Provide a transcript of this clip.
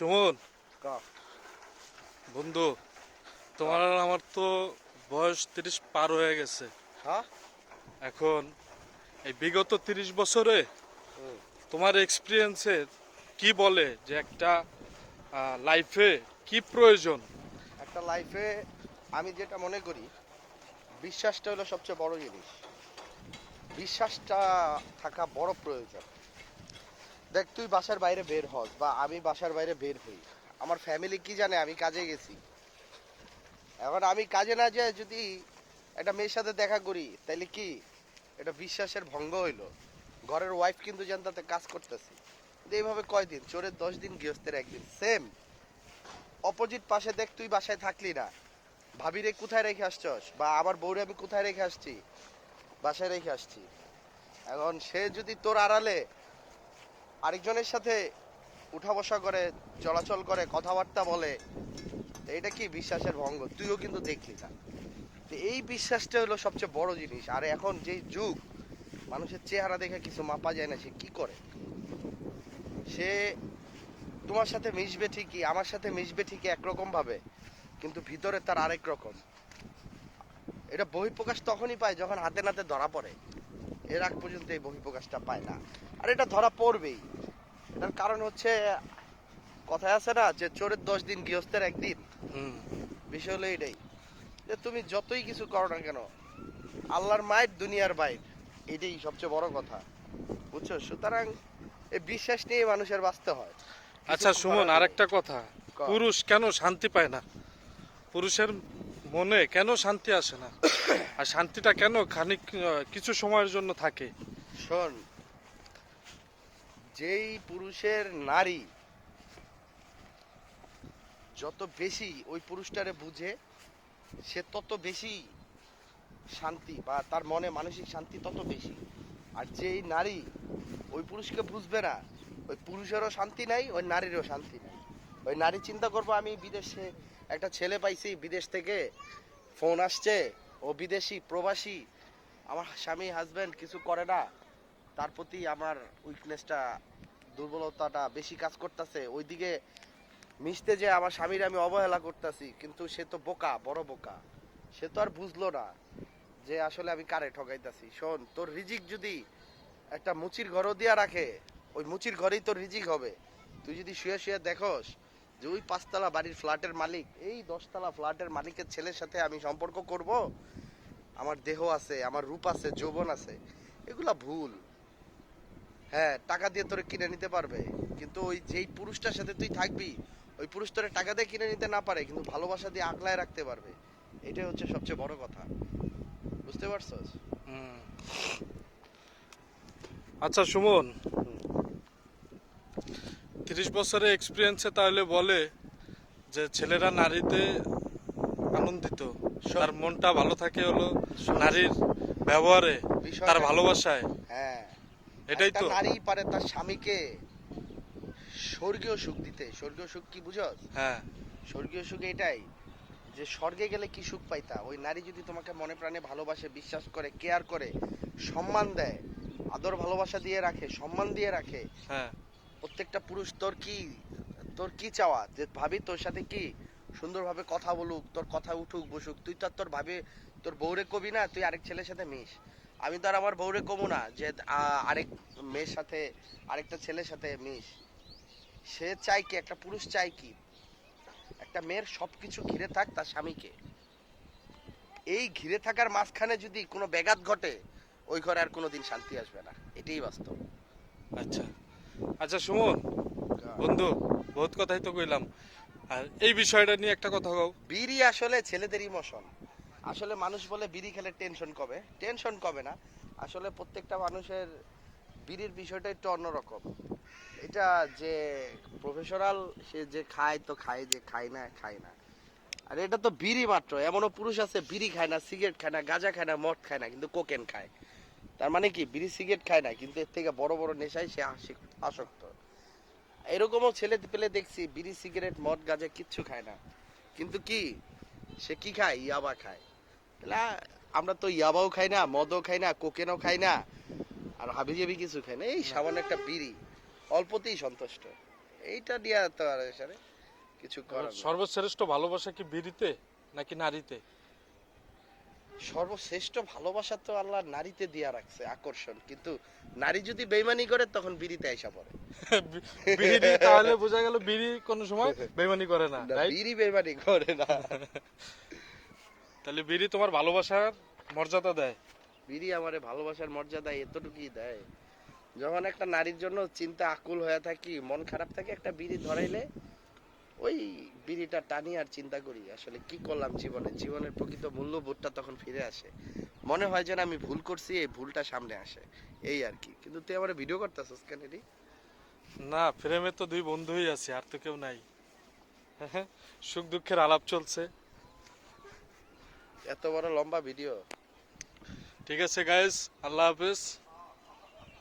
সুমন। বন্ধু তোমার আমার তো বয়স তিরিশ পার হয়ে গেছে। এখন এই বিগত তিরিশ বছরে তোমার এক্সপিরিয়েন্সে কি বলে যে একটা লাইফে কি প্রয়োজন? একটা লাইফে আমি যেটা মনে করি বিশ্বাসটা হলো সবচেয়ে বড় জিনিস। বিশ্বাসটা থাকা বড় প্রয়োজন। দেখ, তুই বাসার বাইরে বের হস বা আমি বাসার বাইরে বের হই। আমার ফ্যামিলি কি জানে, আমি কাজে গেছি। এখন আমি কাজে না যেয়ে যদি একটা মেয়ের সাথে দেখা করি, তাইলে কি? এটা বিশ্বাসের ভঙ্গ হইল। ঘরের ওয়াইফ কিন্তু যেন জানতাতে কাজ করতেছি। এইভাবে কয়দিন? চোরের দশ দিন, গৃহস্থের একদিন। সেম অপোজিট পাশে দেখ, তুই বাসায় থাকলি না। ভাবি রে কোথায় রেখে আসছস? বা আমার বউরে আমি কোথায় রেখে আসছি? বাসায় রেখে আসছি। এখন সে যদি তোর আড়ালে আরেকজনের সাথে উঠা বসা করে, চলাচল করে, কথাবার্তা বলে এটা কি বিশ্বাসের ভঙ্গ? তুইও কিন্তু দেখলি না তো এই বিশ্বাসটা হলো সবচেয়ে বড় জিনিস। আর এখন যে যুগ, মানুষের চেহারা দেখে কিছু মাপা যায় না, সে কি করে? সে তোমার সাথে মিশবে ঠিকই, আমার সাথে মিশবে ঠিকই একরকম ভাবে, কিন্তু ভিতরে তার আরেক রকম। এটা বহিঃপ্রকাশ তখনই পায় যখন হাতে নাতে ধরা পড়ে। এর আগ পর্যন্ত এই বহিঃপ্রকাশটা পায় না। আর এটা ধরা পড়বেই। এটার কারণ হচ্ছে কথায় আছে না যে চোরের দশ দিন গৃহস্থের একদিন। হুম, বিষয় হলো এটাই যে তুমি যতই কিছু করো না কেন আল্লাহর মায়ের দুনিয়ার বাইর এটাই সবচেয়ে বড় কথা। বুঝছ? সুতরাং এই বিশ্বাস নিয়ে মানুষের বাঁচতে হয়। আচ্ছা সুমন আরেকটা কথা। পুরুষ কেন শান্তি পায় না? পুরুষের মনে কেন শান্তি আসে না? আর শান্তিটা কেন খানিক কিছু সময়ের জন্য থাকে? শোন, যেই পুরুষের নারী যত বেশি ওই পুরুষটারে বুঝে, সে তত বেশি শান্তি বা তার মনে মানসিক শান্তি তত বেশি। আর যেই নারী ওই পুরুষকে বুঝবে না, ওই পুরুষেরও শান্তি নাই, ওই নারীরও শান্তি নাই। ওই নারী চিন্তা করব আমি বিদেশে, একটা ছেলে পাইছি বিদেশ থেকে, ফোন আসছে, ও বিদেশি, প্রবাসী, আমার স্বামী হাজবেন্ড কিছু করে না, তার প্রতি আমার উইকনেসটা দুর্বলতাটা বেশি কাজ করতেছে, ওইদিকে মিশতে যে আমার স্বামীর আমি অবহেলা করতেছি, কিন্তু সে তো বোকা, বড় বোকা, সে তো আর বুঝলো না যে আসলে আমি কারে ঠকাইতাছি। শোন, তোর রিজিক যদি একটা মুচির ঘরও দিয়া রাখে, ওই মুচির ঘরেই তোর রিজিক হবে। তুই যদি শুয়ে শুয়ে দেখোস যে ওই পাঁচতলা বাড়ির ফ্ল্যাটের মালিক, এই দশতলা ফ্ল্যাটের মালিকের ছেলের সাথে আমি সম্পর্ক করব। আমার দেহ আছে, আমার রূপ আছে, যৌবন আছে, এগুলা ভুল। হ্যাঁ টাকা দিয়ে তোরে কিনে নিতে পারবে, কিন্তু ওই যেই পুরুষটার সাথে তুই থাকবি, ওই পুরুষ তোরে টাকা দিয়ে কিনে নিতে না পারে, কিন্তু ভালোবাসা দিয়ে আগলায় রাখতে পারবে। এটাই হচ্ছে সবচেয়ে বড় কথা। বুঝতে পারছস। আচ্ছা সুমন তিরিশ বছরের এক্সপিরিয়েন্সে তাহলে বলে যে ছেলেরা নারীতে আনন্দিত। তার মনটা ভালো থাকে হলো নারীর ব্যবহারে তার ভালোবাসায়। হ্যাঁ। এটাই তো। নারী পারে তার স্বামীকে স্বর্গীয় সুখ দিতে। স্বর্গীয় সুখ কি বুঝস? হ্যাঁ। স্বর্গীয় সুখ এটাই যে স্বর্গে গেলে কি সুখ পাইতা? ওই নারী যদি তোমাকে মনে প্রাণে ভালোবাসে বিশ্বাস করে কেয়ার করে সম্মান দেয় আদর ভালোবাসা দিয়ে রাখে সম্মান দিয়ে রাখে হ্যাঁ। প্রত্যেকটা পুরুষ, তোর কি তোর কি চাওয়া? যে ভাবি তোর সাথে কি সুন্দরভাবে কথা বলুক, তোর কথা উঠুক, বসুক, তুই তো তোর ভাবি, তোর বউরে কবি না, তুই আরেক ছেলের সাথে মিশ। আমি তো আর আমার বউরে কমু না, যে আরেক মেয়ের সাথে, আরেকটা ছেলের সাথে মিশ। সে চাই কি, একটা পুরুষ চাই কি? একটা মেয়ের সবকিছু ঘিরে থাক তার স্বামীকে। এই ঘিরে থাকার মাঝখানে যদি কোনো ব্যাঘাত ঘটে, ওই ঘরে আর কোনোদিন শান্তি আসবে না। এটাই বাস্তব। আচ্ছা। আচ্ছা সুমন বন্ধু বহুত কথাই তো কইলাম। আর এই বিষয়টা নিয়ে একটা কথা কও। বিড়ি আসলে ছেলেদের ইমোশন আসলে মানুষ বলে বিড়ি খেলে টেনশন কবে? টেনশন কবে না? আসলে প্রত্যেকটা মানুষের বিড়ির বিষয়টা একটু অন্যরকম। এটা যে প্রফেশনাল সে যে খায় তো খায় যে খায় না খায় না। আর এটা তো বিড়ি মাত্র। এমনও পুরুষ আছে বিড়ি খায় না সিগারেট খায় না গাঁজা খায় না মদ খায় না কিন্তু কোকেন খায়। তার মানে কি, বিড়ি সিগারেট খায় না, কিন্তু এর থেকে বড় বড় নেশায় সে আসি- আসক্ত। এরকমও ছেলে পেলে দেখছি বিড়ি, সিগারেট, মদ, গাঁজা কিচ্ছু খায় না। কিন্তু কি, সে কি খায়? ইয়াবা খায়। তাহলে আমরা তো ইয়াবাও খাই না, মদও খাই না, কোকেনও খাই না, আর হাবি জাবি কিছু খাই না। এই সামান্য একটা বিড়ি, অল্পতেই সন্তুষ্ট। এইটা নিয়ে তো আর কিছু করার। সর্বশ্রেষ্ঠ ভালোবাসা কি বিড়িতে নাকি নারীতে? সর্বশ্রেষ্ঠ ভালোবাসা তো আল্লাহ নারীতে দিয়া রাখছে আকর্ষণ। কিন্তু নারী যদি বেইমানি করে তখন বিড়িতে আইসা পড়ে। বিড়ি তাহলে বোঝা গেল বিড়ি কোনো সময় বেমানি করে না না, বিড়ি বেইমানি করে না। তাহলে বিড়ি তোমার ভালোবাসার মর্যাদা দেয়? বিড়ি আমারে ভালোবাসার মর্যাদা এতটুকুই দেয়। যখন একটা নারীর জন্য চিন্তা আকুল হয়ে থাকি মন খারাপ থাকে একটা বিড়ি ধরাইলে ওই বিড়িটা টানি আর চিন্তা করি আসলে কি করলাম জীবনে? জীবনের প্রকৃত মূল্যবোধটা তখন ফিরে আসে। মনে হয় যেন আমি ভুল করছি এই ভুলটা সামনে আসে। এই আর কি। কিন্তু তুই আমার ভিডিও করতেছিস কেন রে? না ফ্রেমে তো দুই বন্ধুই আছে আর তো কেউ নাই। সুখ দুঃখের আলাপ চলছে। এত বড় লম্বা ভিডিও। ঠিক আছে গাইজ আল্লাহ হাফেজ।